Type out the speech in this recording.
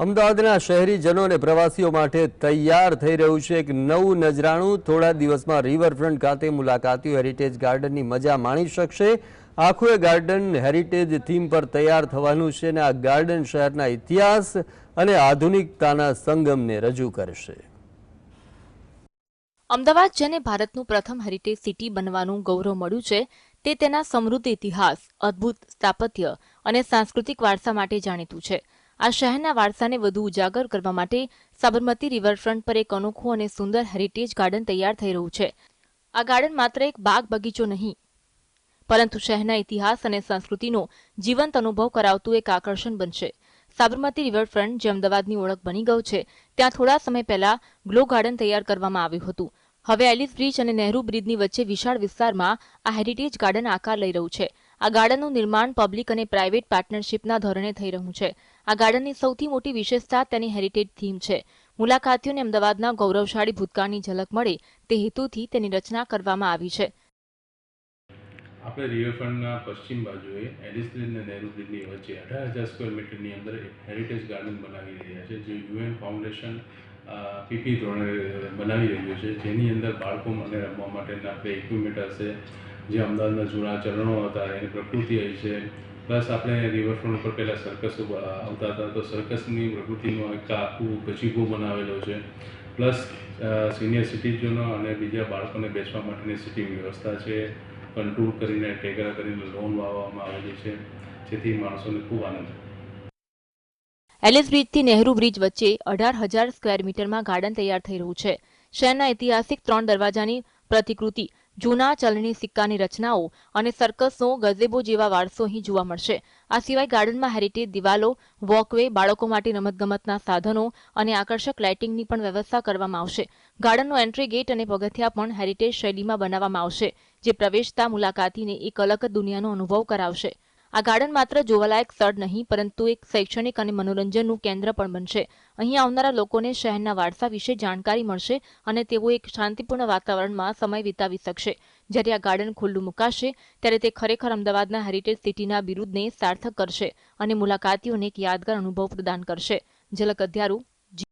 અમદાવાદના શહેરીજનો અને પ્રવાસીઓ માટે તૈયાર થઈ રહ્યું છે એક નવું નજરાણું. થોડા દિવસમાં રિવરફ્રન્ટ ખાતે મુલાકાતીઓ હેરિટેજ ગાર્ડનની મજા માણી શકશે. આખું એ ગાર્ડન હેરિટેજ થીમ પર તૈયાર થવાનું છે અને આ ગાર્ડન શહેરના ઇતિહાસ અને આધુનિકતાના સંગમને રજૂ કરશે. અમદાવાદ, જેને ભારતનું પ્રથમ હેરિટેજ સિટી બનવાનું ગૌરવ મળ્યું છે, તે તેના સમૃદ્ધ ઇતિહાસ, અદ્ભુત સ્થાપત્ય અને સાંસ્કૃતિક વારસા માટે જાણીતું છે. આ શહેરના વારસાને વધુ ઉજાગર કરવા માટે સાબરમતી રિવરફ્રન્ટ પર એક અનોખું અને સુંદર હેરિટેજ ગાર્ડન તૈયાર થઈ રહ્યું છે. આ ગાર્ડન માત્ર એક બાગ બગીચો નહીં, પરંતુ શહેરના ઇતિહાસ અને સંસ્કૃતિનો જીવંત અનુભવ કરાવતું એક આકર્ષણ બનશે. સાબરમતી રિવરફ્રન્ટ જે અમદાવાદની ઓળખ બની ગયું છે, ત્યાં થોડા સમય પહેલા ગ્લો ગાર્ડન તૈયાર કરવામાં આવ્યું હતું. હવે એલિસ બ્રિજ અને નહેરુ બ્રિજની વચ્ચે વિશાળ વિસ્તારમાં આ હેરિટેજ ગાર્ડન આકાર લઈ રહ્યું છે. આ ગાર્ડનનું નિર્માણ પબ્લિક અને પ્રાઇવેટ પાર્ટનરશિપના ધોરણે થઈ રહ્યું છે. આ ગાર્ડનની સૌથી મોટી વિશેષતા તેની હેરિટેજ થીમ છે. મુલાકાતીઓને અમદાવાદના ગૌરવશાળી ભૂતકાળની ઝલક મળે તે હેતુથી તેની રચના કરવામાં આવી છે. આપણે રિવરફ્રન્ટના પશ્ચિમ બાજુએ એલિસ બ્રિજ અને નહેરુ બ્રિજની વચ્ચે અઢાર હજાર સ્ક્વેર મીટરની અંદર એક હેરિટેજ ગાર્ડન બનાવી રહ્યા છે, જે યુએન ફાઉન્ડેશન પીપી ધોરણે બનાવી રહ્યું છે. જેની અંદર બાળકો માટે રમવા માટેના આપણે ઇક્વિપમેન્ટ હશે જે અમદાવાદના જૂના ચરણો હતા, એની પ્રકૃતિ હોય છે. પ્લસ આપણે રિવરફ્રન્ટ ઉપર પહેલાં સર્કસ આવતા હતા, તો સર્કસની પ્રકૃતિનો એક આખું ગજીબો બનાવેલો છે. પ્લસ સિનિયર સિટીઝનો અને બીજા બાળકોને બેસવા માટેની સિટી વ્યવસ્થા છે. કંટ્રોલ કરીને ટેકરા કરીને લોન વાવવામાં આવેલી છે, જેથી માણસોને ખૂબ આનંદ એલિસ બ્રિજથી નહેરુ બ્રિજ વચ્ચે અઢાર હજાર સ્ક્વેર મીટરમાં ગાર્ડન તૈયાર થઈ રહ્યું છે. શહેરના ઐતિહાસિક ત્રણ દરવાજાની પ્રતિકૃતિ જૂના ચલણી સિક્કાની રચનાઓ અને સર્કસનો ગઝેબો જેવા વારસો અહીં જોવા મળશે. આ સિવાય ગાર્ડનમાં હેરિટેજ દિવાલો વોકવે બાળકો માટે રમતગમતના સાધનો અને આકર્ષક લાઇટિંગની પણ વ્યવસ્થા કરવામાં આવશે. ગાર્ડનનો એન્ટ્રી ગેટ અને પગથિયા પણ હેરિટેજ શૈલીમાં બનાવવામાં આવશે, જે પ્રવેશતા મુલાકાતીને એક અલગ દુનિયાનો અનુભવ કરાવશે. આ ગાર્ડન માત્ર જોવાલાયક સ્થળ નહીં, પરંતુ એક શૈક્ષણિક અને મનોરંજનનું કેન્દ્ર પણ બનશે. અહીં આવનારા લોકોને શહેરના વારસા વિશે જાણકારી મળશે અને તેઓ એક શાંતિપૂર્ણ વાતાવરણમાં સમય વિતાવી શકશે. જ્યારે આ ગાર્ડન ખુલ્લું મુકાશે, ત્યારે તે ખરેખર અમદાવાદના હેરિટેજ સિટીના બિરુદને સાર્થક કરશે અને મુલાકાતીઓને એક યાદગાર અનુભવ પ્રદાન કરશે. ઝલક અધ્યારું